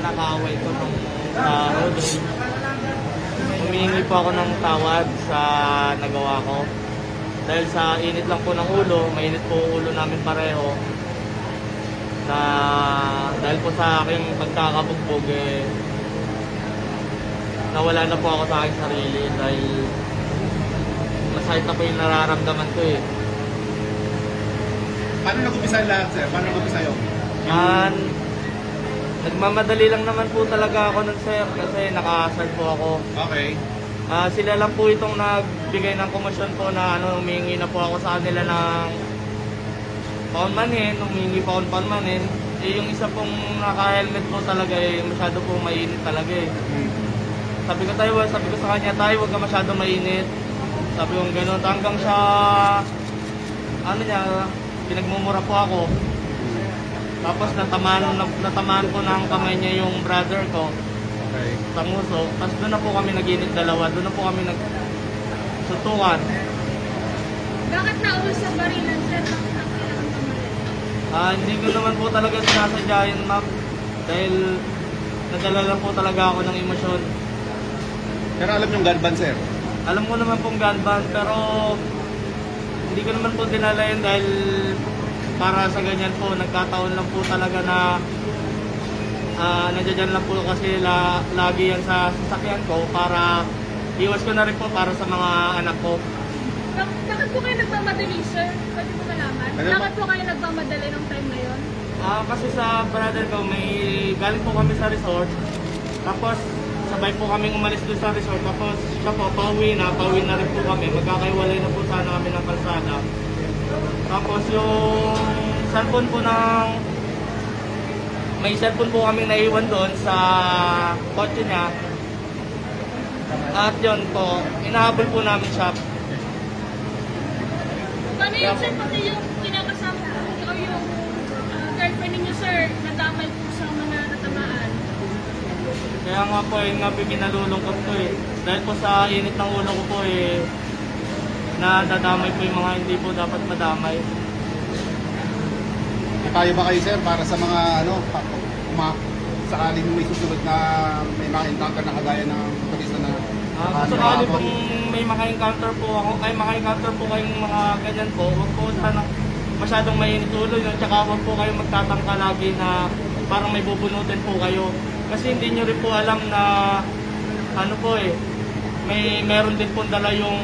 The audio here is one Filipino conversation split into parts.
sa nakaway ko ng tao doon, humihingi po ako ng tawad sa nagawa ko. Dahil sa init lang po ng ulo, mainit po ulo namin pareho. Na dahil po sa aking pagkakabugbog eh, nawala na po ako sa aking sarili dahil masakit na po yung nararamdaman ko eh. Paano nag-umpisa yung lahat, sir? Paano nag-umpisa yun? Yan. Nagmamadali lang naman po talaga ako nun sir kasi naka-asal po ako. Okay. Ah, sila lang po itong nagbigay ng komisyon po na ano, humingi na po ako sa kanila ng paunmanin, humingi pa akong paunmanin. Eh, yung isa pong naka-helmet po talaga eh, masyado po mainit talaga eh. Hmm. Sabi ko tayo, sabi ko sa kanya, tayo huwag ka masyado mainit. Sabi ko gano'n, hanggang siya, ano niya, pinagmumura po ako. Tapos natamaan, natamaan ko ng kamay niya yung brother ko, Okay. sa nguso. Tapos doon na po kami naginit dalawa, doon na po kami nagsutukan. Bakit naulo sa barilan, sir? Bakit ang kailangan pamalit? Ah, hindi ko naman po talaga sinasadya yun, ma'am. Dahil nadala lang po talaga ako ng emosyon. Pero alam yung gun ban, sir? Alam ko naman pong gun ban, pero hindi ko naman po dinala yun dahil para sa ganyan po, nagkataon lang po talaga na ah nandiyan lang po kasi la, lagi yan sa sasakyan ko para iwas ko na rin po para sa mga anak ko. Bak- bakit po kayo nagmamadali, sir? Pwede po malaman? Ano? Bakit po kayo nagmamadali ng time na yon? Ah, kasi sa brother ko, may galing po kami sa resort. Tapos, sabay po kami umalis doon sa resort. Tapos, siya po, pauwi na. Pauwi na rin po kami. Magkakaiwalay na po sana kami ng kalsada. Tapos, yung cellphone po ng... May cellphone po kami naiwan doon sa kotse niya. At yun po, inahabol po namin siya. Paano yun, sir? Pati yung kinakasama o yung ah, girlfriend ninyo, sir, nadamay po sa mga natamaan. Kaya nga po, yun nga po yung kinalulungkot ko eh. Dahil po sa init ng ulo ko po eh, nadadamay po yung mga hindi po dapat madamay. May payo ba kayo, sir, para sa mga, ano, uma, sakaling may susunod na may mga encounter na kagaya ng turista na Ah, kung sakali pong may maka-encounter po ako, ay maka-encounter po kayong mga ganyan po, huwag po sana masyadong mainit ulo yun, tsaka huwag po kayong magtatangka lagi na parang may bubunutin po kayo. Kasi hindi nyo rin po alam na ano po eh, may meron din po dala yung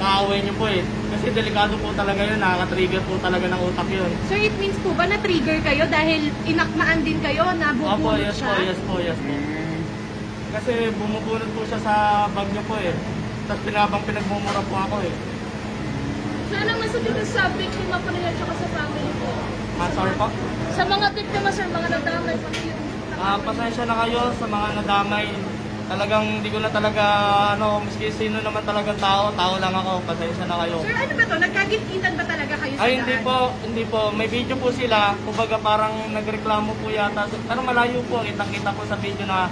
kaaway nyo po eh. Kasi delikado po talaga yun, nakaka-trigger po talaga ng utak yun. Sir, it means po ba na-trigger kayo dahil inakmaan din kayo na Opo, bubunot yes po, siya? yes po, yes po. Kasi bumubunot po siya sa bag niya po eh. Tapos pinabang pinagmumura po ako eh. So, anong masabi ko sa biktima po nila tsaka sa family po? Ah, sorry po. Sa mga biktima, sir, mga nadamay po kayo. Ah, pasensya na kayo sa mga nadamay. Talagang hindi ko na talaga, ano, miski sino naman talagang tao, tao lang ako. Pasensya na kayo. Sir, ano ba to? Nagkagit-gitan ba talaga kayo sa Ay, hindi daan? po, hindi po. May video po sila. Kumbaga parang nagreklamo po yata. Pero malayo po. Kitang-kita po sa video na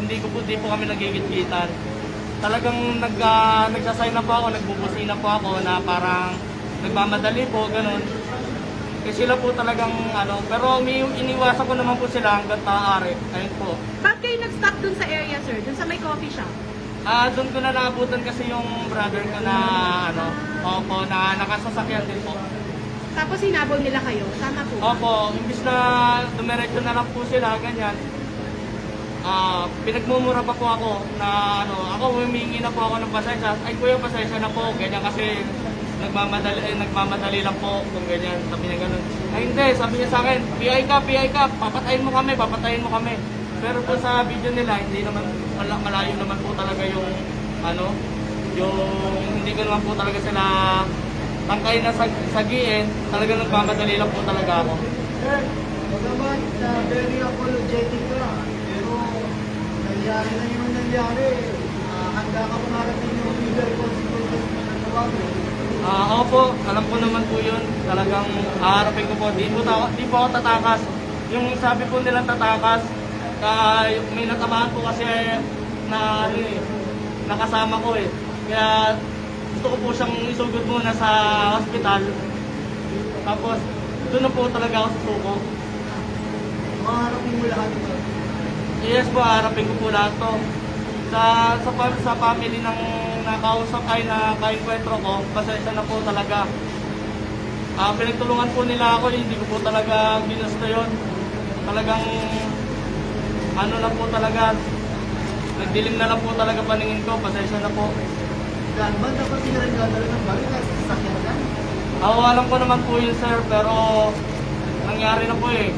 hindi ko po, hindi po kami nagigit-gitan. Talagang nag, uh, nagsasign na po ako, nagbubusina po ako na parang nagmamadali po, ganun. Kasi sila po talagang ano, pero may iniwasan ko naman po sila hanggang maaari. Ayun po. Bakit kayo nag-stop dun sa area, sir? Coffee shop? Ah, doon ko na naabutan kasi yung brother ko na ano, opo, na nakasasakyan din po. Tapos hinabol nila kayo? Tama po. Opo, imbis na dumiretso na lang po sila, ganyan. Ah, pinagmumura pa po ako na ano, ako humingi na po ako ng pasensya. Ay kuya, pasensya na po, ganyan kasi nagmamadali, eh, nagmamadali lang po kung ganyan. Sabi niya ganun. Ay hindi, sabi niya sa akin, PI ka, PI ka, papatayin mo kami, papatayin mo kami. Pero po sa video nila, hindi naman, mala- malayo naman po talaga yung, ano, yung hindi ko naman po talaga sila tangkay na sag sagiin, talaga nagmamadali lang po talaga ako. Sir, bagaman na very apologetic ka, pero nangyari na yung nangyari. Ah, handa ka marating yung legal consequences na nagawa mo. Ah, ako po, alam ko naman po yun. Talagang haharapin ko po. Di po, di po ako tatakas. Yung sabi po nilang tatakas, ah, may natamaan po kasi na ano eh, nakasama ko eh. Kaya gusto ko po siyang isugod muna sa hospital. Tapos, doon na po talaga ako susuko. Maharapin mo lahat ito. Yes po, harapin ko po lahat to. Sa, sa, sa family ng nakausap ay na kainkwentro ko, pasensya na po talaga. Ah, pinagtulungan po nila ako, hindi ko po talaga ginusto yun. Talagang, ano na po talaga, nagdilim na lang po talaga paningin ko, pasensya na po. Yan, ba't dapat hindi rin dadala ng balik kasi sasakyan ka? Ako alam ko naman po yun sir, pero nangyari na po eh.